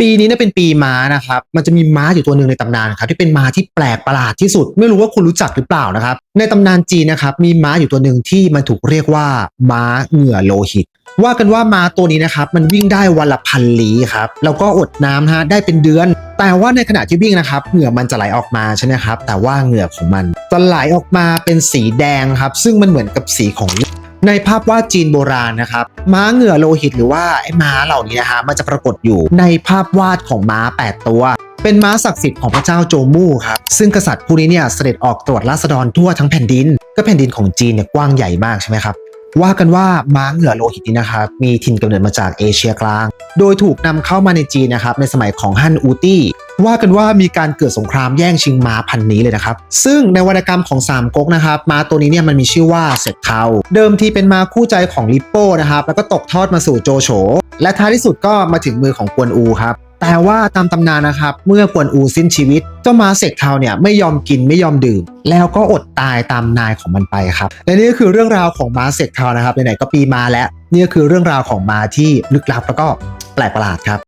ปีนี้เนี่ยเป็นปีม้านะครับ มันจะมีม้าอยู่ตัวหนึ่งในตำนานครับที่เป็นม้าที่แปลกประหลาดที่สุด ไม่รู้ว่าคุณรู้จักหรือเปล่านะครับ ในตำนานจีนนะครับมีม้าอยู่ตัวหนึ่งที่มันถูกเรียกว่าม้าเหงื่อโลหิต ว่ากันว่าม้าตัวนี้นะครับมันวิ่งได้วันละพันลี้ครับแล้วก็อดน้ำฮะได้เป็นเดือน แต่ว่าในขณะที่วิ่งนะครับเหงื่อมันจะไหลออกมาใช่ไหมครับแต่ว่าเหงื่อของมันจะไหลออกมาเป็นสีแดงครับซึ่งมันเหมือนกับสีของ ในภาพวาดจีนโบราณนะครับม้าเหงื่อโลหิตหรือว่าไอ้ม้าเหล่านี้นะฮะมันจะปรากฏอยู่ในภาพวาดของม้า 8 ตัว เป็นม้าศักดิ์สิทธิ์ของพระเจ้าโจมู่ครับซึ่งกษัตริย์ผู้นี้เนี่ยเสด็จออกตรวจราษฎรทั่วทั้งแผ่นดิน ก็แผ่นดินของจีนเนี่ยกว้างใหญ่มากใช่ไหมครับว่ากันว่าม้าเหงื่อโลหิตนี้นะครับมีถิ่นกำเนิดมาจากเอเชียกลาง โดยถูกนำเข้ามาในจีนนะครับในสมัยของฮั่นอูตี้ ว่ากันว่ามีการเกิดสงครามแย่งชิงม้าพันนี้เลยนะครับ ซึ่งในวรรณกรรมของสามก๊กนะครับม้าตัวนี้เนี่ยมันมีชื่อว่าเสกเทาเดิมทีเป็นม้าคู่ใจของลิปโป้นะครับแล้วก็ตกทอดมาสู่โจโฉและท้ายที่สุดก็มาถึงมือของกวนอูครับแต่ว่าตามตำนานนะครับ เมื่อกวนอูสิ้นชีวิต เจ้าม้าเสกเทาเนี่ยไม่ยอมกินไม่ยอมดื่ม แล้วก็อดตายตามนายของมันไปครับและนี่ก็คือเรื่องราวของม้าเสกเทานะครับไหนๆก็ปีมาแล้ว นี่ก็คือเรื่องราวของม้าที่ลึกลับแล้วก็แปลกประหลาดครับ